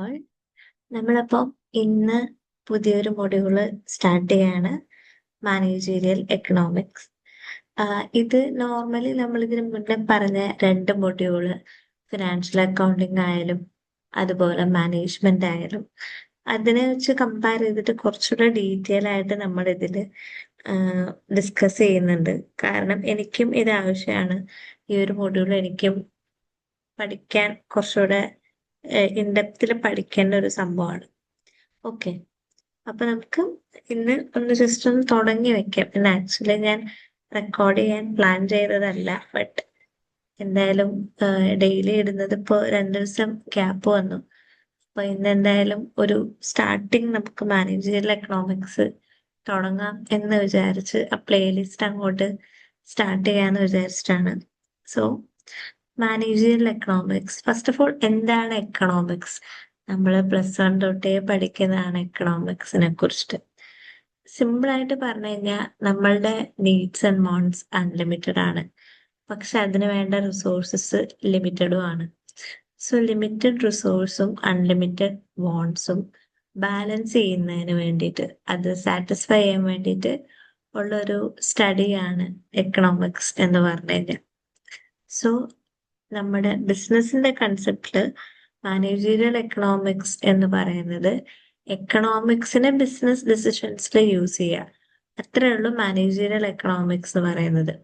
All നമ്മളപ്പം ഇന്ന് പുതിയൊരു മൊഡ്യൂൾ സ്റ്റാർട്ട് ചെയ്യാണ്. മാനേജീരിയൽ എക്കണോമിക്സ് ഇത് നോർമലി നമ്മൾ ഇതിന് മുന്നേ പറഞ്ഞ രണ്ട് മൊഡ്യൂൾ ഫിനാൻഷ്യൽ അക്കൗണ്ടിങ് ആയാലും അതുപോലെ മാനേജ്മെന്റ് ആയാലും. അതിനെ വെച്ച് കമ്പയർ ചെയ്തിട്ട് കുറച്ചുകൂടെ ഡീറ്റെയിൽ ആയിട്ട് നമ്മൾ ഇതിൽ ഡിസ്കസ് ചെയ്യുന്നുണ്ട്. കാരണം എനിക്കും ഇത് ആവശ്യമാണ്. ഈ ഒരു മൊഡ്യൂൾ എനിക്കും പഠിക്കാൻ കുറച്ചുകൂടെ ഇൻഡെപ്തിൽ പഠിക്കേണ്ട ഒരു സംഭവമാണ്. ഓക്കെ അപ്പൊ നമുക്ക് ഇന്ന് ഒന്ന് ജസ്റ്റ് ഒന്ന് തുടങ്ങി വെക്കാം. പിന്നെ ആക്ച്വലി ഞാൻ റെക്കോർഡ് ചെയ്യാൻ പ്ലാൻ ചെയ്തതല്ല ബട്ട് എന്തായാലും ഡെയിലി ഇടുന്നത് ഇപ്പോൾ രണ്ട് ദിവസം ഗ്യാപ്പ് വന്നു. അപ്പൊ ഇന്ന് എന്തായാലും ഒരു സ്റ്റാർട്ടിങ് നമുക്ക് മാനേജറിയൽ എക്കണോമിക്സ് തുടങ്ങാം എന്ന് വിചാരിച്ച് ആ പ്ലേലിസ്റ്റ് അങ്ങോട്ട് സ്റ്റാർട്ട് ചെയ്യാന്ന് വിചാരിച്ചിട്ടാണ്. So managerial economics first of all എന്താണ് എക്കണോമിക്സ് നമ്മൾ പ്ലസ് വൺ തൊട്ടേ പഠിക്കുന്നതാണ് എക്കണോമിക്സിനെ കുറിച്ചിട്ട് സിമ്പിൾ ആയിട്ട് പറഞ്ഞു കഴിഞ്ഞാൽ നമ്മളുടെ നീഡ്സ് ആൻഡ് മോൺസ് അൺലിമിറ്റഡ് ആണ്. പക്ഷെ അതിന് വേണ്ട റിസോഴ്സസ് ലിമിറ്റഡും ആണ്. സോ ലിമിറ്റഡ് റിസോഴ്സും അൺലിമിറ്റഡ് വോൺസും ബാലൻസ് ചെയ്യുന്നതിന് വേണ്ടിയിട്ട് അത് സാറ്റിസ്ഫൈ ചെയ്യാൻ വേണ്ടിയിട്ട് ഉള്ളൊരു സ്റ്റഡിയാണ് എക്കണോമിക്സ് എന്ന് പറഞ്ഞു കഴിഞ്ഞാൽ സോ നമ്മുടെ ബിസിനസിന്റെ കൺസെപ്റ്റിൽ മാനേജീരിയൽ എക്കണോമിക്സ് എന്ന് പറയുന്നത് എക്കണോമിക്സിനെ ബിസിനസ് ഡിസിഷൻസിൽ യൂസ് ചെയ്യുക. അത്രേ ഉള്ളൂ മാനേജീരിയൽ എക്കണോമിക്സ് എന്ന് പറയുന്നത്.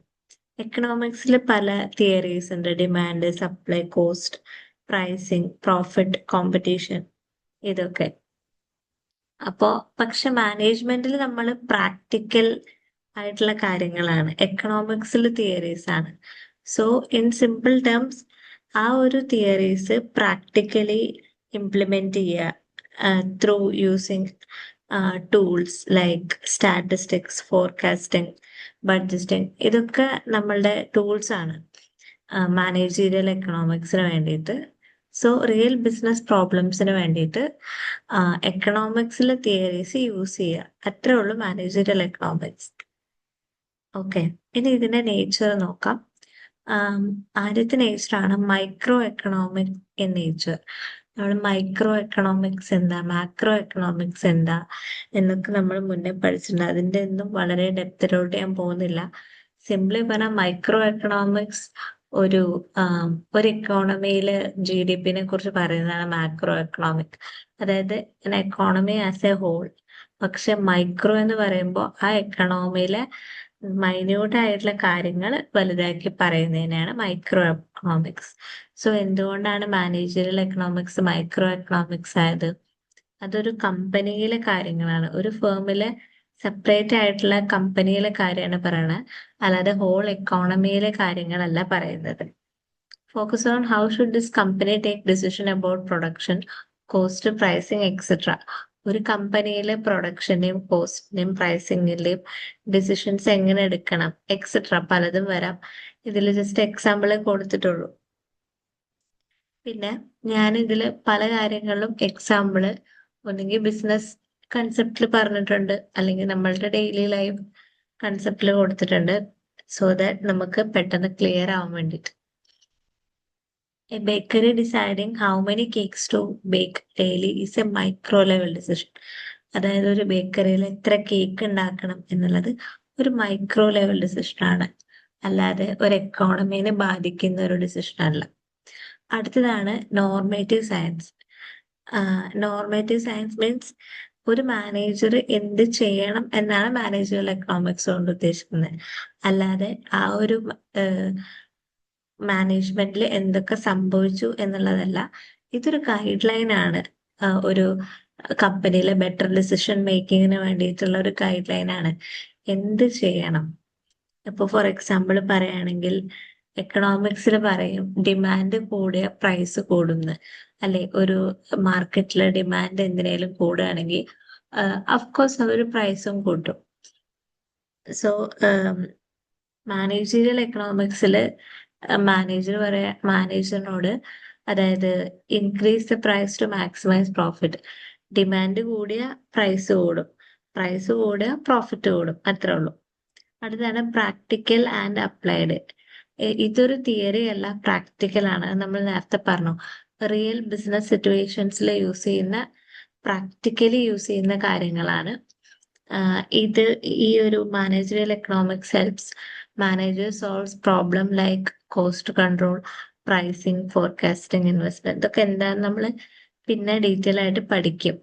എക്കണോമിക്സിൽ പല തിയറീസ് ഉണ്ട്. Demand supply cost pricing profit competition ഇതൊക്കെ. അപ്പോ പക്ഷെ മാനേജ്മെന്റിൽ നമ്മൾ പ്രാക്ടിക്കൽ ആയിട്ടുള്ള കാര്യങ്ങളാണ്. എക്കണോമിക്സിൽ തിയറീസ് ആണ്. സോ ഇൻ സിമ്പിൾ ടേംസ് ആ ഒരു തിയറീസ് പ്രാക്ടിക്കലി ഇംപ്ലിമെന്റ് ചെയ്യുക through using tools like statistics forecasting budgeting ഇതൊക്കെ നമ്മളുടെ ടൂൾസ് ആണ്. മാനേജീരിയൽ എക്കണോമിക്സിന് വേണ്ടിയിട്ട്. സോ റിയൽ ബിസിനസ് പ്രോബ്ലംസിന് വേണ്ടിയിട്ട് എക്കണോമിക്സിൽ തിയറീസ് യൂസ് ചെയ്യുക. അത്രേ ഉള്ളൂ മാനേജീരിയൽ എക്കണോമിക്സ് ഓക്കെ ഇനി ഇതിന്റെ നേച്ചർ നോക്കാം. ആദ്യത്തെ നേച്ചർ ആണ് മൈക്രോ എക്കണോമിക് ഇൻ നേച്ചർ നമ്മൾ മൈക്രോ എക്കണോമിക്സ് എന്താ മാക്രോ എക്കണോമിക്സ് എന്താ എന്നൊക്കെ നമ്മൾ മുന്നേ പഠിച്ചിട്ടുണ്ട്. അതിന്റെ ഒന്നും വളരെ ഡെപ്തിലോട്ട് ഞാൻ പോകുന്നില്ല. സിംപ്ലി പറഞ്ഞാൽ മൈക്രോ എക്കണോമിക്സ് ഒരു ഒരു എക്കോണമിയിൽ ജി ഡി പിനെ കുറിച്ച് പറയുന്നതാണ് മാക്രോ എക്കണോമിക് അതായത് എക്കോണമി ആസ് എ ഹോൾ പക്ഷെ മൈക്രോ എന്ന് പറയുമ്പോൾ ആ എക്കണോമിയിലെ മൈന്യൂട്ട് ആയിട്ടുള്ള കാര്യങ്ങൾ വലുതാക്കി പറയുന്നതിനാണ് മൈക്രോ എക്കണോമിക്സ് സോ എന്തുകൊണ്ടാണ് മാനേജറിയൽ എക്കണോമിക്സ് മൈക്രോ എക്കണോമിക്സ് ആയത്? അതൊരു കമ്പനിയിലെ കാര്യങ്ങളാണ്. ഒരു ഫേമിലെ സെപ്പറേറ്റ് ആയിട്ടുള്ള കമ്പനിയിലെ കാര്യമാണ് പറയുന്നത് അല്ലാതെ ഹോൾ എക്കോണമിയിലെ കാര്യങ്ങളല്ല പറയുന്നത്. Focus on how should this company take decision about production cost pricing etcetera ഒരു കമ്പനിയിലെ പ്രൊഡക്ഷന്റെയും കോസ്റ്റിന്റെയും പ്രൈസിങ്ങിന്റെയും ഡിസിഷൻസ് എങ്ങനെ എടുക്കണം എക്സെട്ര പലതും വരാം. ഇതിൽ ജസ്റ്റ് എക്സാമ്പിൾ കൊടുത്തിട്ടുള്ളൂ. പിന്നെ ഞാൻ ഇതിൽ പല കാര്യങ്ങളിലും എക്സാമ്പിൾ ഒന്നെങ്കിൽ ബിസിനസ് കൺസെപ്റ്റിൽ പറഞ്ഞിട്ടുണ്ട്. അല്ലെങ്കിൽ നമ്മളുടെ ഡെയിലി ലൈഫ് കൺസെപ്റ്റിൽ കൊടുത്തിട്ടുണ്ട്. സോ ദാറ്റ് നമുക്ക് പെട്ടെന്ന് ക്ലിയർ ആവാൻ വേണ്ടിയിട്ട്. A bakery deciding how many cakes to bake daily is a micro level decision അതായത് ഒരു ബേക്കറിയിൽ എത്ര കേക്ക് ഉണ്ടാക്കണം എന്നുള്ളത് ഒരു മൈക്രോ ലെവൽ ഡിസിഷൻ ആണ്. അല്ലാതെ ഒരു എക്കോണമിനെ ബാധിക്കുന്ന ഒരു ഡിസിഷൻ അല്ല. അടുത്തതാണ് normative science normative science means ഒരു മാനേജർ എന്ത് ചെയ്യണം എന്നാണ് മാനേജറൽ എക്കണോമിക്സ് കൊണ്ട് ഉദ്ദേശിക്കുന്നത്. അല്ലാതെ ആ ഒരു മാനേജ്മെന്റിൽ എന്തൊക്കെ സംഭവിച്ചു എന്നുള്ളതല്ല. ഇതൊരു ഗൈഡ് ലൈൻ ആണ് ഒരു കമ്പനിയിലെ ബെറ്റർ ഡിസിഷൻ മേക്കിങ്ങിന് വേണ്ടിയിട്ടുള്ള ഒരു ഗൈഡ് ലൈൻ ആണ്. എന്ത് ചെയ്യണം? ഇപ്പൊ ഫോർ എക്സാമ്പിൾ പറയുകയാണെങ്കിൽ എക്കണോമിക്സിൽ പറയും ഡിമാൻഡ് കൂടിയ പ്രൈസ് കൂടുന്നു. അല്ലെ ഒരു മാർക്കറ്റിലെ ഡിമാൻഡ് എന്തിനേലും കൂടുകയാണെങ്കിൽ അഫ്കോഴ്സ് അതൊരു പ്രൈസും കൂട്ടും. സോ മാനേജീരിയൽ എക്കണോമിക്സിൽ മാനേജർ പറയാ മാനേജറിനോട് അതായത് increase the price to maximise profit demand കൂടിയ പ്രൈസ് കൂടും. പ്രൈസ് കൂടിയ പ്രോഫിറ്റ് കൂടും. അത്രേ ഉള്ളൂ. അടുത്താണ് പ്രാക്ടിക്കൽ ആൻഡ് അപ്ലൈഡ് ഇതൊരു തിയറി അല്ല പ്രാക്ടിക്കൽ ആണ്. നമ്മൾ നേരത്തെ പറഞ്ഞു. റിയൽ ബിസിനസ് സിറ്റുവേഷൻസിൽ യൂസ് ചെയ്യുന്ന പ്രാക്ടിക്കലി യൂസ് ചെയ്യുന്ന കാര്യങ്ങളാണ്. ഇത് ഈ ഒരു managerial economics helps manager solves problem like cost control pricing forecasting investment ഇതൊക്കെ എന്താണെന്ന് നമ്മൾ പിന്നെ ഡീറ്റെയിൽ ആയിട്ട് പഠിക്കും.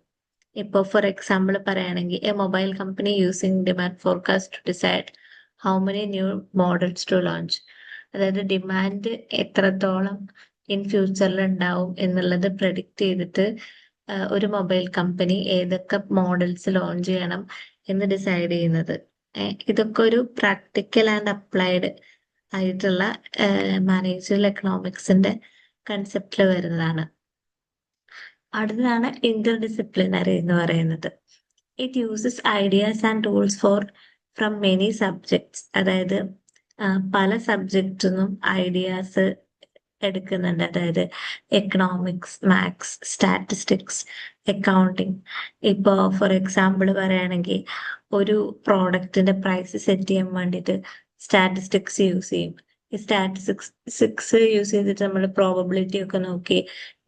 ഇപ്പോൾ ഫോർ എക്സാമ്പിൾ പറയുകയാണെങ്കിൽ a mobile company using demand forecast to decide how many new models to launch അതായത് ഡിമാൻഡ് എത്രത്തോളം ഇൻ ഫ്യൂച്ചറിൽ ഉണ്ടാവും എന്നുള്ളത് പ്രഡിക്റ്റ് ചെയ്തിട്ട് ഒരു മൊബൈൽ കമ്പനി ഏതൊക്കെ മോഡൽസ് ലോഞ്ച് ചെയ്യണം എന്ന് ഡിസൈഡ് ചെയ്യുന്നത്. ഇതൊക്കെ ഒരു പ്രാക്ടിക്കൽ ആൻഡ് അപ്ലൈഡ് ആയിട്ടുള്ള മാനേജറൽ എക്കണോമിക്സിന്റെ കൺസെപ്റ്റിൽ വരുന്നതാണ്. അടുത്തതാണ് ഇന്റർ ഡിസിപ്ലിനറി എന്ന് പറയുന്നത്. It uses ideas and tools for from many subjects അതായത് പല സബ്ജക്റ്റിൽ നിന്നും ഐഡിയാസ് എടുക്കുന്നുണ്ട്. അതായത് എക്കണോമിക്സ് മാത്സ് സ്റ്റാറ്റിസ്റ്റിക്സ് അക്കൗണ്ടിങ് ഇപ്പോൾ ഫോർ എക്സാമ്പിൾ പറയുകയാണെങ്കിൽ ഒരു പ്രോഡക്റ്റിന്റെ പ്രൈസ് സെറ്റ് ചെയ്യാൻ വേണ്ടിയിട്ട് സ്റ്റാറ്റിസ്റ്റിക്സ് യൂസ് ചെയ്യും. ഈ സ്റ്റാറ്റിസ്റ്റിക്സ് യൂസ് ചെയ്തിട്ട് നമ്മൾ പ്രോബബിലിറ്റി ഒക്കെ നോക്കി.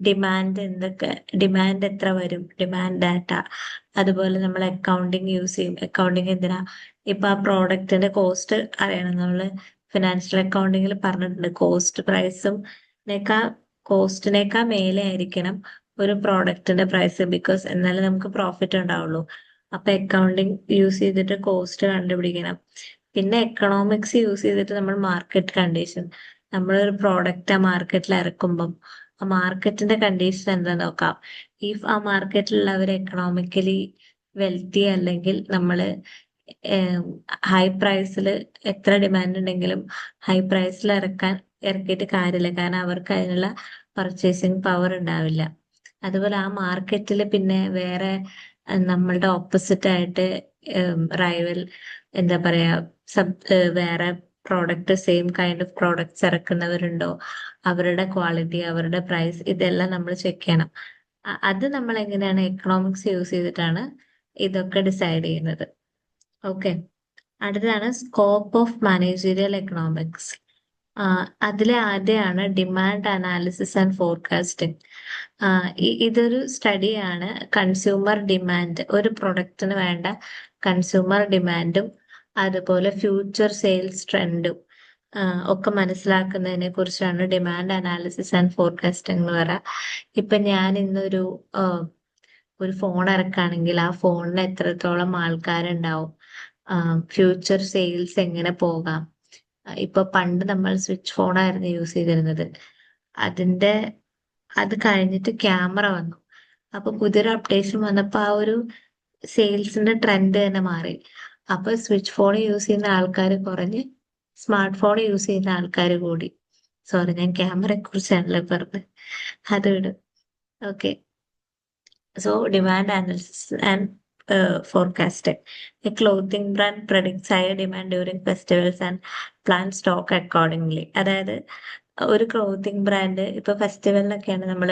ഡിമാൻഡ് എന്തൊക്കെ ഡിമാൻഡ് എത്ര വരും ഡിമാൻഡ് ഡാറ്റ അതുപോലെ നമ്മൾ അക്കൗണ്ടിങ് യൂസ് ചെയ്യും. അക്കൗണ്ടിങ് എന്തിനാ? ഇപ്പൊ ആ പ്രോഡക്റ്റിന്റെ കോസ്റ്റ് അറിയണം. നമ്മൾ ഫിനാൻഷ്യൽ അക്കൗണ്ടിങ്ങിൽ പറഞ്ഞിട്ടുണ്ട്. കോസ്റ്റ് പ്രൈസും കോസ്റ്റിനേക്കാൾ മേലെ ആയിരിക്കണം ഒരു പ്രോഡക്റ്റിന്റെ പ്രൈസ് ബിക്കോസ് എന്നാലേ നമുക്ക് പ്രോഫിറ്റ് ഉണ്ടാവുള്ളൂ. അപ്പൊ അക്കൗണ്ടിങ് യൂസ് ചെയ്തിട്ട് കോസ്റ്റ് കണ്ടുപിടിക്കണം. പിന്നെ എക്കണോമിക്സ് യൂസ് ചെയ്തിട്ട് നമ്മൾ മാർക്കറ്റ് കണ്ടീഷൻ നമ്മളൊരു പ്രോഡക്റ്റ് ആ മാർക്കറ്റിൽ ഇറക്കുമ്പം ആ മാർക്കറ്റിന്റെ കണ്ടീഷൻ എന്താ നോക്കാം. ഇഫ് ആ മാർക്കറ്റിലുള്ളവർ എക്കണോമിക്കലി വെൽത്തി അല്ലെങ്കിൽ നമ്മൾ ഹൈ പ്രൈസിൽ എത്ര ഡിമാൻഡ് ഉണ്ടെങ്കിലും ഹൈ പ്രൈസിൽ ഇറക്കാൻ ഇറക്കിയിട്ട് കാര്യമില്ല. കാരണം അവർക്ക് അതിനുള്ള പർച്ചേസിങ് പവർ ഉണ്ടാവില്ല. അതുപോലെ ആ മാർക്കറ്റിൽ പിന്നെ വേറെ നമ്മളുടെ ഓപ്പോസിറ്റ് ആയിട്ട് റൈവൽ എന്താ പറയാ സബ് വേറെ product same kind of products ഇറക്കുന്നവരുണ്ടോ? അവരുടെ ക്വാളിറ്റി അവരുടെ പ്രൈസ് ഇതെല്ലാം നമ്മൾ ചെക്ക് ചെയ്യണം. അത് നമ്മൾ എങ്ങനെയാണ് എക്കണോമിക്സ് യൂസ് ചെയ്തിട്ടാണ് ഇതൊക്കെ ഡിസൈഡ് ചെയ്യുന്നത്. ഓക്കെ അടുത്തതാണ് സ്കോപ്പ് ഓഫ് മാനേജീരിയൽ എക്കണോമിക്സ് അതിലെ ആദ്യമാണ് ഡിമാൻഡ് അനാലിസിസ് ആൻഡ് ഫോർകാസ്റ്റിംഗ് ഇതൊരു സ്റ്റഡിയാണ് കൺസ്യൂമർ ഡിമാൻഡ് ഒരു പ്രൊഡക്റ്റിന് വേണ്ട കൺസ്യൂമർ ഡിമാൻഡും അതുപോലെ ഫ്യൂച്ചർ സെയിൽസ് ട്രെൻഡും ഒക്കെ മനസ്സിലാക്കുന്നതിനെ കുറിച്ചാണ് ഡിമാൻഡ് അനാലിസിസ് ആൻഡ് ഫോർകാസ്റ്റിംഗ് എന്ന് പറയാം. ഇപ്പൊ ഞാൻ ഇന്നൊരു ഒരു ഫോൺ ഇറക്കുകയാണെങ്കിൽ ആ ഫോണിന് എത്രത്തോളം ആൾക്കാരുണ്ടാവും? ഫ്യൂച്ചർ സെയിൽസ് എങ്ങനെ പോകാം? ഇപ്പൊ പണ്ട് നമ്മൾ സ്വിച്ച് ഫോണായിരുന്നു യൂസ് ചെയ്തിരുന്നത്. അതിന്റെ അത് കഴിഞ്ഞിട്ട് ക്യാമറ വന്നു. അപ്പൊ പുതിയൊരു അപ്ഡേഷൻ വന്നപ്പോ ആ ഒരു സെയിൽസിന്റെ ട്രെൻഡ് തന്നെ മാറി. അപ്പൊ സ്വിച്ച് ഫോൺ യൂസ് ചെയ്യുന്ന ആൾക്കാർ കുറഞ്ഞ് സ്മാർട്ട് ഫോൺ യൂസ് ചെയ്യുന്ന ആൾക്കാർ കൂടി. സോറി ഞാൻ ക്യാമറയെ കുറിച്ചാണല്ലോ പറഞ്ഞത് അത് വിടും. Okay so demand analysis and forecast clothing clothing brand predicts demand demand during festivals and stock accordingly. അതായത് ഒരു ക്ലോത്തിങ് ബ്രാൻഡ് ഇപ്പൊ ഫെസ്റ്റിവലിനൊക്കെയാണ് നമ്മൾ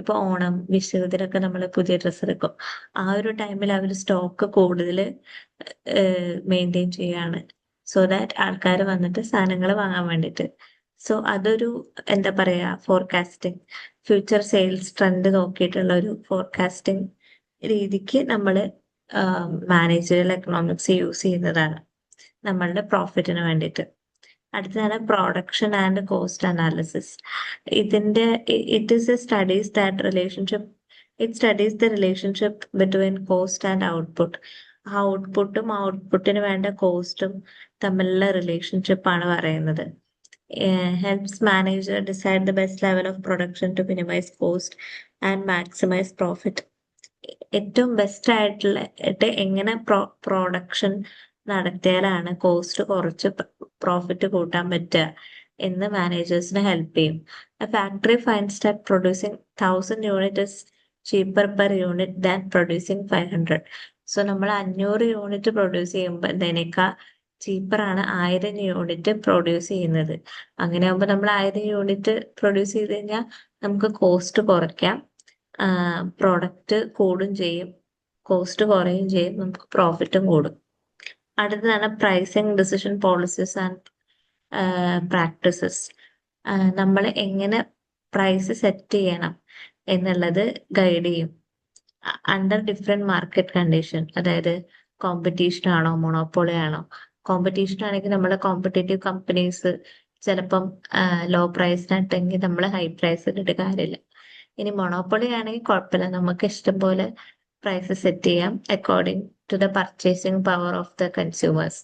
ഇപ്പൊ ഓണം വിഷു ഇതിനൊക്കെ നമ്മൾ പുതിയ ഡ്രസ്സ് എടുക്കും. ആ ഒരു ടൈമിൽ അവർ സ്റ്റോക്ക് കൂടുതൽ മെയിന്റെയിൻ ചെയ്യാണ് സോ ദാറ്റ് ആൾക്കാർ വന്നിട്ട് സാധനങ്ങൾ വാങ്ങാൻ വേണ്ടിയിട്ട് സോ അതൊരു എന്താ പറയാ ഫോർകാസ്റ്റിംഗ് ഫ്യൂച്ചർ സെയിൽസ് ട്രെൻഡ് നോക്കിയിട്ടുള്ള ഒരു ഫോർകാസ്റ്റിംഗ് രീതിക്ക് നമ്മൾ മാനേജറിയൽ എക്കണോമിക്സ് യൂസ് ചെയ്യുന്നതാണ് നമ്മളുടെ പ്രോഫിറ്റിന് വേണ്ടിയിട്ട് അടുത്തതാണ് പ്രൊഡക്ഷൻ ആൻഡ് കോസ്റ്റ് അനാലിസിസ് ഇതിന്റെ it is a studies that relationship it studies the relationship between cost and output ആ ഔട്ട്പുട്ടും ഔട്ട്പുട്ടിന് വേണ്ട കോസ്റ്റും തമ്മിലുള്ള റിലേഷൻഷിപ്പ് ആണ് പറയുന്നത്. Helps manager decide the best level of production to minimise cost and maximise profit ഏറ്റവും ബെസ്റ്റ് ആയിട്ടുള്ള എങ്ങനെ പ്രോ പ്രൊഡക്ഷൻ നടത്തിയാലാണ് കോസ്റ്റ് കുറച്ച് പ്രോഫിറ്റ് കൂട്ടാൻ പറ്റുക എന്ന് മാനേജേഴ്സിന് ഹെൽപ്പ് ചെയ്യും. Factory fine that producing thousand unit is cheaper per unit than producing five hundred so നമ്മൾ അഞ്ഞൂറ് യൂണിറ്റ് പ്രൊഡ്യൂസ് ചെയ്യുമ്പോൾ ഇതിനേക്കാൾ ചീപ്പറാണ് ആയിരം യൂണിറ്റ് പ്രൊഡ്യൂസ് ചെയ്യുന്നത്. അങ്ങനെ ആകുമ്പോൾ നമ്മൾ ആയിരം യൂണിറ്റ് പ്രൊഡ്യൂസ് ചെയ്ത് കഴിഞ്ഞാൽ നമുക്ക് കോസ്റ്റ് കുറയ്ക്കാം. പ്രോഡക്റ്റ് കൂടും ചെയ്യും. കോസ്റ്റ് കുറയും ചെയ്യും. നമുക്ക് പ്രോഫിറ്റും കൂടും. അടുത്തതാണ് pricing decision policies and practices നമ്മൾ എങ്ങനെ പ്രൈസ് സെറ്റ് ചെയ്യണം എന്നുള്ളത് ഗൈഡ് ചെയ്യും. അണ്ടർ ഡിഫറെന്റ് മാർക്കറ്റ് കണ്ടീഷൻ അതായത് കോമ്പറ്റീഷൻ ആണോ മൊണോപ്പൊളി ആണോ. കോമ്പറ്റീഷൻ ആണെങ്കിൽ നമ്മുടെ കോമ്പറ്റേറ്റീവ് കമ്പനീസ് ചിലപ്പം ലോ പ്രൈസിനായിട്ടെങ്കിൽ നമ്മൾ ഹൈ പ്രൈസ് ഇട്ടിട്ട് കാര്യമില്ല. ഇനി മൊണോപ്പൊളി ആണെങ്കിൽ കുഴപ്പമില്ല. നമുക്ക് ഇഷ്ടം പോലെ പ്രൈസ് സെറ്റ് ചെയ്യാം according to the purchasing power of the consumers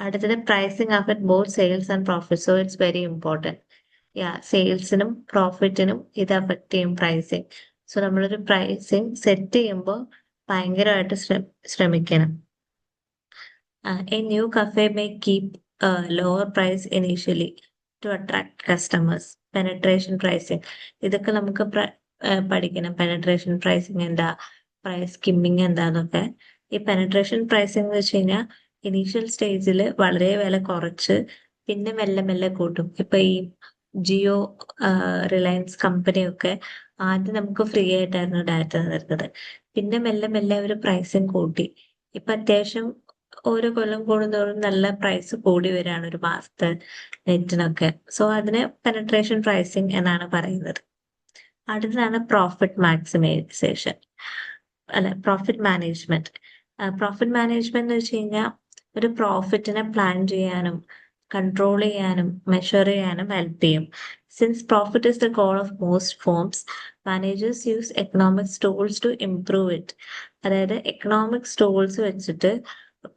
അടുത്തത് pricing affect both sales and profit so it's very important yeah സെയിൽസിനും പ്രോഫിറ്റിനും ഇത് അഫക്ട് ചെയ്യും പ്രൈസിങ് സോ നമ്മളൊരു പ്രൈസിങ് സെറ്റ് ചെയ്യുമ്പോൾ ഭയങ്കരമായിട്ട് ശ്രമിക്കണം. A new cafe may keep lower price initially to attract customers penetration pricing ഇതൊക്കെ നമുക്ക് പഠിക്കണം. പെനട്രേഷൻ പ്രൈസിങ് എന്താ? പ്രൈസ് സ്കിമ്മിങ് എന്താന്നൊക്കെ. ഈ പെനട്രേഷൻ പ്രൈസിങ് എന്ന് വെച്ച് കഴിഞ്ഞാൽ ഇനീഷ്യൽ സ്റ്റേജിൽ വളരെ വില കുറച്ച് പിന്നെ മെല്ലെ മെല്ലെ കൂട്ടും. ഇപ്പൊ ഈ ജിയോ റിലയൻസ് കമ്പനിയൊക്കെ ആദ്യം നമുക്ക് ഫ്രീ ആയിട്ടായിരുന്നു ഡാറ്റ തരുന്നത്. പിന്നെ മെല്ലെ മെല്ലെ അവർ പ്രൈസിങ് കൂട്ടി. ഇപ്പൊ അത്യാവശ്യം ഓരോ കൊല്ലം കൂടുന്തോറും നല്ല പ്രൈസ് കൂടി വരികയാണ് ഒരു മാസത്തെ നെറ്റിനൊക്കെ. സോ അതിനെ പെനട്രേഷൻ പ്രൈസിങ് എന്നാണ് പറയുന്നത്. അടുത്തതാണ് പ്രോഫിറ്റ് മാക്സിമൈസേഷൻ അല്ല പ്രോഫിറ്റ് മാനേജ്മെന്റ് പ്രോഫിറ്റ് മാനേജ്മെന്റ് എന്ന് വെച്ച് കഴിഞ്ഞാൽ ഒരു പ്രോഫിറ്റിനെ പ്ലാൻ ചെയ്യാനും കൺട്രോൾ ചെയ്യാനും മെഷർ ചെയ്യാനും ഹെൽപ്പ് ചെയ്യും. Since profit is the goal of most forms managers use economics tools to improve it അതായത് എക്കണോമിക്സ് ടൂൾസ് വെച്ചിട്ട്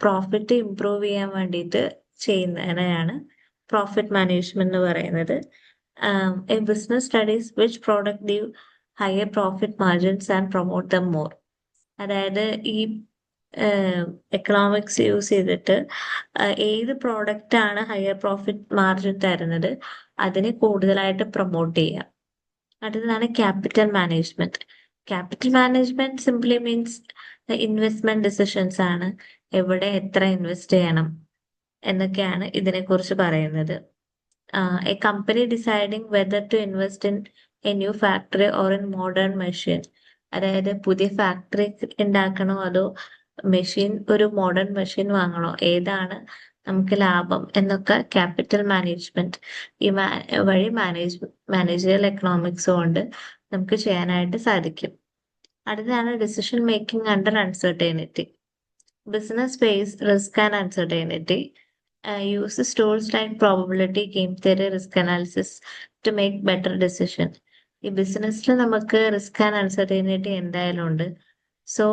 പ്രോഫിറ്റ് ഇംപ്രൂവ് ചെയ്യാൻ വേണ്ടിയിട്ട് ചെയ്യുന്നതിനെയാണ് പ്രോഫിറ്റ് മാനേജ്മെന്റ് എന്ന് പറയുന്നത്. A business studies which product give higher profit margins and promote the more അതായത് ഈ economics use ചെയ്തിട്ട് ഏത് പ്രോഡക്റ്റ് ആണ് ഹയർ പ്രോഫിറ്റ് മാർജിൻ തരുന്നത് അതിനെ കൂടുതലായിട്ട് പ്രൊമോട്ട് ചെയ്യുക. അടുത്തതാണ് capital management capital management simply means investment decisions ആണ്. എവിടെ എത്ര ഇൻവെസ്റ്റ് ചെയ്യണം എന്നൊക്കെയാണ് ഇതിനെക്കുറിച്ച് പറയുന്നത്. A company deciding whether to invest in a new factory or in modern machine അതായത് പുതിയ ഫാക്ടറി ഉണ്ടാക്കണോ അതോ മെഷീൻ ഒരു മോഡേൺ മെഷീൻ വാങ്ങണോ? ഏതാണ് നമുക്ക് ലാഭം? എന്നൊക്കെ ക്യാപിറ്റൽ മാനേജ്മെന്റ് ഈ വഴി മാനേജ് മാനേജറിയൽ എക്കണോമിക്സ് കൊണ്ട് നമുക്ക് ചെയ്യാനായിട്ട് സാധിക്കും. അടുത്താണ് decision making under uncertainty business face risk and uncertainty use tools time probability game theory risk analysis to make better decision ഈ ബിസിനസ്സിൽ നമുക്ക് റിസ്ക് ആൻഡ് അൺസർട്ടേണിറ്റി എന്തായാലും ഉണ്ട്. സോ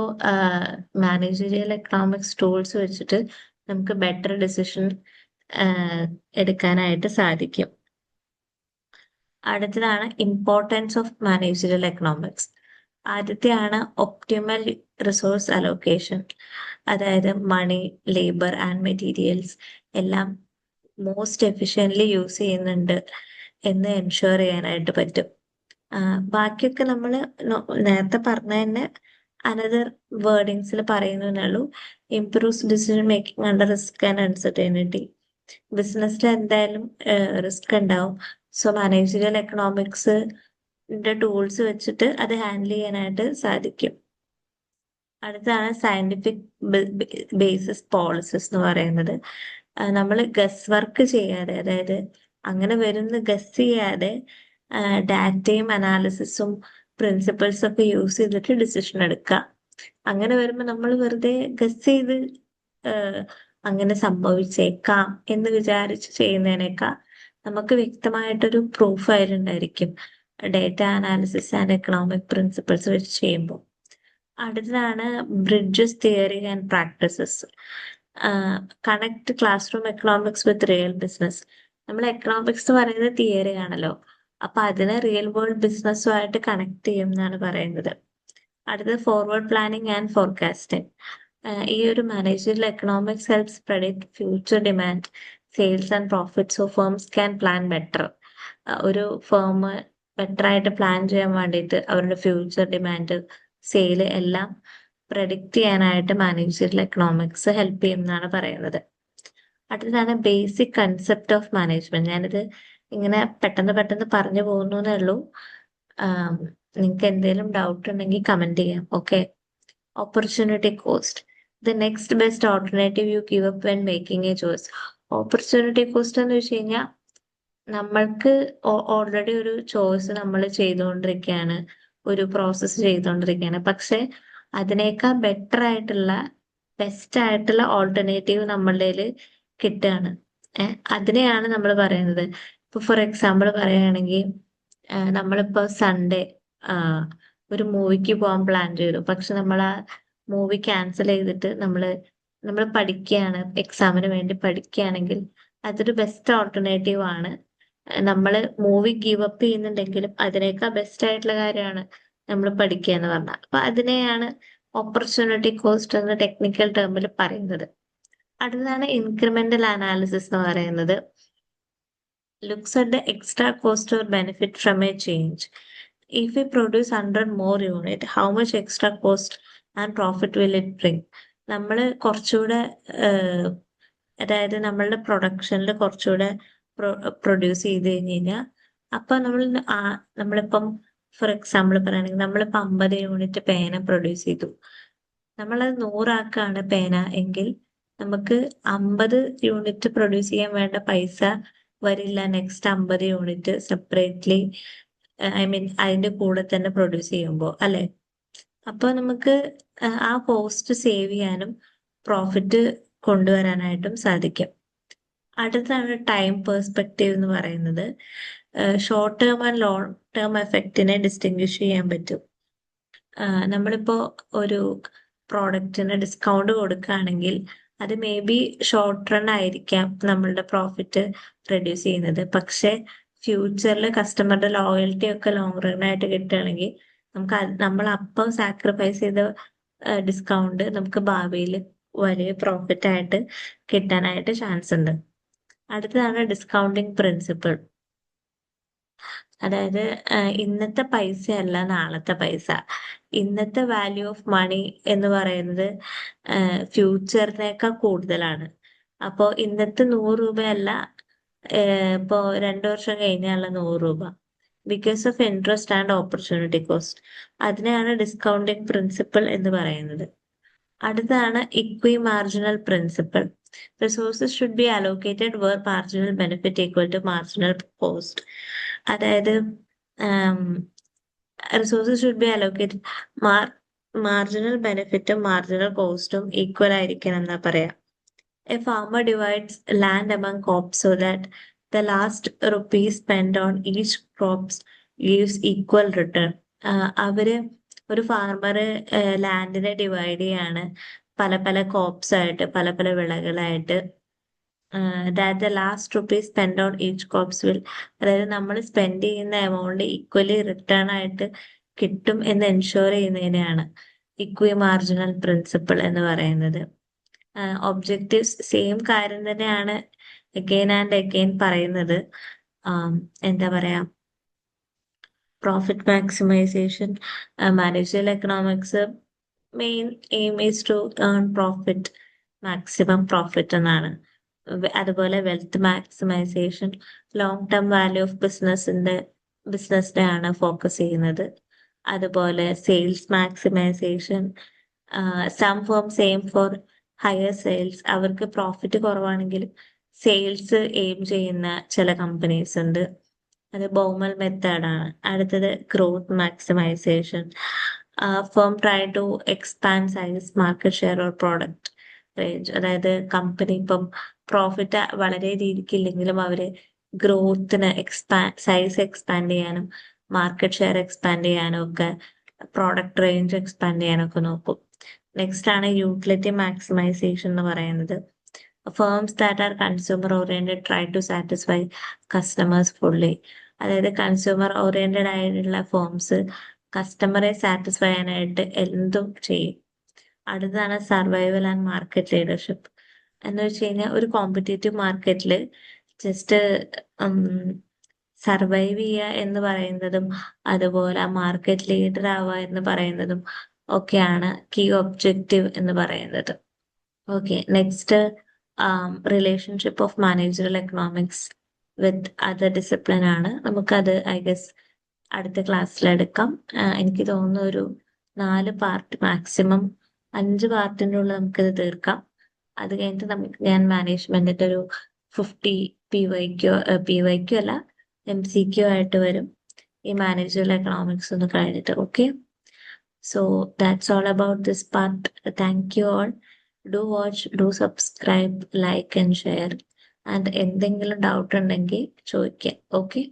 മാനേജറിയൽ എക്കണോമിക്സ് ടൂൾസ് വെച്ചിട്ട് നമുക്ക് ബെറ്റർ ഡിസിഷൻ എടുക്കാനായിട്ട് സാധിക്കും. അടുത്തതാണ് ഇമ്പോർട്ടൻസ് ഓഫ് മാനേജറിയൽ എക്കണോമിക്സ് ആദ്യത്തെയാണ് ഒപ്റ്റിമൽ റിസോഴ്സ് അലോക്കേഷൻ അതായത് മണി ലേബർ ആൻഡ് മെറ്റീരിയൽസ് എല്ലാം മോസ്റ്റ് എഫിഷ്യന്റ്ലി യൂസ് ചെയ്യുന്നുണ്ട് എന്ന് എൻഷുർ ചെയ്യാനായിട്ട് പറ്റും. ബാക്കിയൊക്കെ നമ്മൾ നേരത്തെ പറഞ്ഞ തന്നെ അനദർ വേർഡിങ്സിൽ പറയുന്നതിനുള്ളൂ improves decision making under risk and uncertainty ബിസിനസ്സിൽ എന്തായാലും റിസ്ക് ഉണ്ടാവും. സോ മാനേജറിയൽ എക്കണോമിക്സ് ടൂൾസ് വെച്ചിട്ട് അത് ഹാൻഡിൽ ചെയ്യാനായിട്ട് സാധിക്കും. അടുത്താണ് സയന്റിഫിക് ബേസിസ് പോളിസിസ് എന്ന് പറയുന്നത്. നമ്മൾ ഗസ് വർക്ക് ചെയ്യാതെ അതായത് അങ്ങനെ വരുന്ന ഗസ് ചെയ്യാതെ ഡാറ്റയും അനാലിസിസും പ്രിൻസിപ്പിൾസ് ഒക്കെ യൂസ് ചെയ്തിട്ട് ഡിസിഷൻ എടുക്കുക. അങ്ങനെ വരുമ്പോൾ നമ്മൾ വെറുതെ ഗസ് ചെയ്ത് അങ്ങനെ സംഭവിച്ചേക്കാം എന്ന് വിചാരിച്ച് ചെയ്യുന്നതിനേക്കാൾ നമുക്ക് വ്യക്തമായിട്ടൊരു proof ആയിട്ടുണ്ടായിരിക്കും. Data analysis and economic principles വെച്ച് ചെയ്യുമ്പോൾ. അടുത്തതാണ് bridges theory and practices connect classroom economics with real business നമ്മൾ എക്കണോമിക്സ് പറയുന്നത് തിയറി ആണല്ലോ. അപ്പൊ അതിനെ റിയൽ വേൾഡ് ബിസിനസ്സുമായിട്ട് കണക്ട് ചെയ്യും എന്നാണ് പറയുന്നത് അടുത്തത് ഫോർവേഡ് പ്ലാനിങ് ആൻഡ് ഫോർകാസ്റ്റിംഗ് ഈ ഒരു managerial economics helps predict future demand sales and profits of firms can plan better ഒരു ഫേം ബെറ്റർ ആയിട്ട് പ്ലാൻ ചെയ്യാൻ വേണ്ടിയിട്ട് അവരുടെ ഫ്യൂച്ചർ ഡിമാൻഡ് സെയിൽ എല്ലാം പ്രഡിക്റ്റ് ചെയ്യാനായിട്ട് മാനേജറിൽ എക്കണോമിക്സ് ഹെൽപ്പ് ചെയ്യുമെന്നാണ് പറയുന്നത് അടുത്തതാണ് ബേസിക് കൺസെപ്റ്റ് ഓഫ് മാനേജ്മെന്റ് ഞാനിത് ഇങ്ങനെ പെട്ടെന്ന് പെട്ടെന്ന് പറഞ്ഞു പോകുന്നു എന്നേ ഉള്ളൂ നിങ്ങൾക്ക് എന്തെങ്കിലും ഡൗട്ട് ഉണ്ടെങ്കിൽ കമന്റ് ചെയ്യാം. Okay opportunity cost the next best alternative you give up when making a choice opportunity cost എന്ന് വെച്ച് കഴിഞ്ഞാൽ നമ്മൾക്ക് ഓൾറെഡി ഒരു ചോയ്സ് നമ്മൾ ചെയ്തുകൊണ്ടിരിക്കുകയാണ് ഒരു പ്രോസസ്സ് ചെയ്തുകൊണ്ടിരിക്കുകയാണ് പക്ഷെ അതിനേക്കാൾ ബെറ്റർ ആയിട്ടുള്ള ബെസ്റ്റ് ആയിട്ടുള്ള ഓൾട്ടർനേറ്റീവ് നമ്മളുടെ കിട്ടുകയാണ്. അതിനെയാണ് നമ്മൾ പറയുന്നത്. ഇപ്പൊ ഫോർ എക്സാമ്പിൾ പറയുകയാണെങ്കിൽ നമ്മളിപ്പോ സൺഡേ ഒരു മൂവിക്ക് പോകാൻ പ്ലാൻ ചെയ്തു. പക്ഷെ നമ്മൾ ആ മൂവി ക്യാൻസൽ ചെയ്തിട്ട് നമ്മൾ നമ്മൾ പഠിക്കുകയാണ് എക്സാമിന് വേണ്ടി പഠിക്കുകയാണെങ്കിൽ അതൊരു ബെസ്റ്റ് ഓൾട്ടർനേറ്റീവ് ആണ്. നമ്മൾ മൂവി ഗീവ് അപ്പ് ചെയ്യുന്നുണ്ടെങ്കിലും അതിനേക്കാൾ ബെസ്റ്റ് ആയിട്ടുള്ള കാര്യമാണ് നമ്മൾ പഠിക്കുക എന്ന് പറഞ്ഞാൽ. അപ്പൊ അതിനെയാണ് ഓപ്പർച്യൂണിറ്റി കോസ്റ്റ് എന്ന ടെക്നിക്കൽ ടേമിൽ പറയുന്നത്. അടുത്തതാണ് ഇൻക്രിമെന്റൽ അനാലിസിസ് എന്ന് പറയുന്നത്. Looks at the extra cost or benefit from a change if you produce hundred more unit how much extra cost and profit will it bring? നമ്മൾ കുറച്ചുകൂടെ അതായത് നമ്മളുടെ പ്രൊഡക്ഷനിൽ കുറച്ചുകൂടെ പ്രൊഡ്യൂസ് ചെയ്ത് കഴിഞ്ഞ് കഴിഞ്ഞാൽ അപ്പൊ നമ്മൾ നമ്മളിപ്പം ഫോർ എക്സാമ്പിൾ പറയുകയാണെങ്കിൽ നമ്മളിപ്പോൾ അമ്പത് യൂണിറ്റ് പേന പ്രൊഡ്യൂസ് ചെയ്തു നമ്മളത് നൂറാക്കാണ് പേന എങ്കിൽ നമുക്ക് അമ്പത് യൂണിറ്റ് പ്രൊഡ്യൂസ് ചെയ്യാൻ വേണ്ട പൈസ വരില്ല നെക്സ്റ്റ് അമ്പത് യൂണിറ്റ് സെപ്പറേറ്റ്ലി ഐ മീൻ അതിന്റെ കൂടെ തന്നെ പ്രൊഡ്യൂസ് ചെയ്യുമ്പോൾ അല്ലെ? അപ്പൊ നമുക്ക് ആ കോസ്റ്റ് സേവ് ചെയ്യാനും പ്രോഫിറ്റ് കൊണ്ടുവരാനായിട്ടും സാധിക്കും. അടുത്താണ് ടൈം പെർസ്പെക്റ്റീവ് എന്ന് പറയുന്നത്. Short term and long term എഫക്റ്റിനെ distinguish ചെയ്യാൻ പറ്റും. നമ്മളിപ്പോ ഒരു പ്രോഡക്റ്റിന് ഡിസ്കൗണ്ട് കൊടുക്കുകയാണെങ്കിൽ അത് മേ ബി ഷോർട്ട് റൺ ആയിരിക്കാം നമ്മളുടെ പ്രോഫിറ്റ് റെഡ്യൂസ് ചെയ്യുന്നത്. പക്ഷെ ഫ്യൂച്ചറിൽ കസ്റ്റമറുടെ ലോയൽറ്റി ഒക്കെ ലോങ് റൺ ആയിട്ട് കിട്ടുകയാണെങ്കിൽ നമുക്ക് നമ്മൾ അപ്പം സാക്രിഫൈസ് ചെയ്ത ഡിസ്കൗണ്ട് നമുക്ക് ഭാവിയിൽ വലിയ പ്രോഫിറ്റ് ആയിട്ട് കിട്ടാനായിട്ട് ചാൻസ് ഉണ്ട്. അടുത്തതാണ് ഡിസ്കൗണ്ടിങ് പ്രിൻസിപ്പിൾ അതായത് ഇന്നത്തെ പൈസ അല്ല നാളത്തെ പൈസ. ഇന്നത്തെ വാല്യൂ ഓഫ് മണി എന്ന് പറയുന്നത് ഫ്യൂച്ചറിനേക്കാൾ കൂടുതലാണ്. അപ്പോ ഇന്നത്തെ നൂറ് രൂപയല്ല ഇപ്പോ രണ്ടു വർഷം കഴിഞ്ഞാലുള്ള നൂറ് രൂപ. Because of interest and opportunity cost അതിനെയാണ് ഡിസ്കൗണ്ടിങ് പ്രിൻസിപ്പിൾ എന്ന് പറയുന്നത്. അടുത്താണ് equimarginal principle resources should be allocated where marginal benefit equal to marginal cost അതായത് resources should be allocated mar marginal ബെനിഫിറ്റും marginal കോസ്റ്റും ഈക്വൽ ആയിരിക്കണം എന്നാ പറയാ. A farmer divides land among crops so that the last rupees spend on each crops gives equal return അവർ ഒരു farmer ലാൻഡിനെ divide ചെയ്യാണ്. പല പല corps ആയിട്ട് പല പല വിളകളായിട്ട് that the last rupees spend on each crops will അതായത് നമ്മൾ സ്പെൻഡ് ചെയ്യുന്ന എമൗണ്ട് ഈക്വലി റിട്ടേൺ ആയിട്ട് കിട്ടും എന്ന് എൻഷുർ ചെയ്യുന്നതിനെയാണ് ഇക്വി മാർജിനൽ പ്രിൻസിപ്പിൾ എന്ന് പറയുന്നത്. ഒബ്ജക്റ്റീവ്സ് സെയിം കാര്യം തന്നെയാണ് അഗെയിൻ ആൻഡ് അഗെയിൻ പറയുന്നത്. എന്താ പറയാ? Profit maximisation managerial economics main aim is to earn profit maximum profit എന്നാണ്. അതുപോലെ wealth maximisation long term value of ബിസിനസിന്റെ ബിസിനസ്സിനെ ആണ് ഫോക്കസ് ചെയ്യുന്നത്. അതുപോലെ sales maximisation some firm aim for higher sales അവർക്ക് പ്രോഫിറ്റ് കുറവാണെങ്കിലും സെയിൽസ് എയിം ചെയ്യുന്ന ചില കമ്പനീസ് ഉണ്ട്. അത് ബോമൽ മെത്തേഡാണ് അടുത്തത് growth maximisation firm try to expand size market share or product range അതായത് കമ്പനി ഇപ്പം പ്രോഫിറ്റ് വളരെ രീതിക്ക് ഇല്ലെങ്കിലും അവർ ഗ്രോത്തിന് എക്സ്പാൻഡ് സൈസ് എക്സ്പാൻഡ് ചെയ്യാനും മാർക്കറ്റ് ഷെയർ എക്സ്പാൻഡ് ചെയ്യാനും ഒക്കെ പ്രോഡക്റ്റ് റേഞ്ച് എക്സ്പാൻഡ് ചെയ്യാനും ഒക്കെ നോക്കും. നെക്സ്റ്റ് ആണ് യൂട്ടിലിറ്റി മാക്സിമൈസേഷൻ എന്ന് പറയുന്നത്. Firms that are consumer oriented try to satisfy customers fully അതായത് കൺസ്യൂമർ ഓറിയന്റഡ് ആയിട്ടുള്ള ഫേംസ് കസ്റ്റമറെ സാറ്റിസ്ഫൈ ചെയ്യാനായിട്ട് എന്തും ചെയ്യും. അടുത്താണ് സർവൈവൽ ആൻഡ് മാർക്കറ്റ് ലീഡർഷിപ്പ് എന്ന് വെച്ച് കഴിഞ്ഞാൽ ഒരു കോമ്പറ്റേറ്റീവ് മാർക്കറ്റിൽ ജസ്റ്റ് സർവൈവ് ചെയ്യുക എന്ന് പറയുന്നതും അതുപോലെ ആ മാർക്കറ്റ് ലീഡർ ആവുക എന്ന് പറയുന്നതും ഒക്കെയാണ് കീ ഒബ്ജക്റ്റീവ് എന്ന് പറയുന്നത്. Okay next relationship of managerial economics with other discipline ആണ്. നമുക്കത് ഐ ഗസ് അടുത്ത ക്ലാസ്സിൽ എടുക്കാം. എനിക്ക് തോന്നുന്നു ഒരു നാല് പാർട്ട് മാക്സിമം അഞ്ച് പാർട്ടിന്റെ ഉള്ളിൽ നമുക്കിത് തീർക്കാം. അത് കഴിഞ്ഞിട്ട് നമുക്ക് ഞാൻ മാനേജ്മെന്റിന്റെ ഒരു fifty P Y Q P Y Q അല്ല എം സി ക്യു ആയിട്ട് വരും. ഈ മാനേജറൽ എക്കണോമിക്സ് ഒന്ന് കഴിഞ്ഞിട്ട് okay so that's all about this part thank you all do watch do subscribe like and share and എന്തെങ്കിലും ഡൗട്ട് ഉണ്ടെങ്കിൽ ചോദിക്കാം okay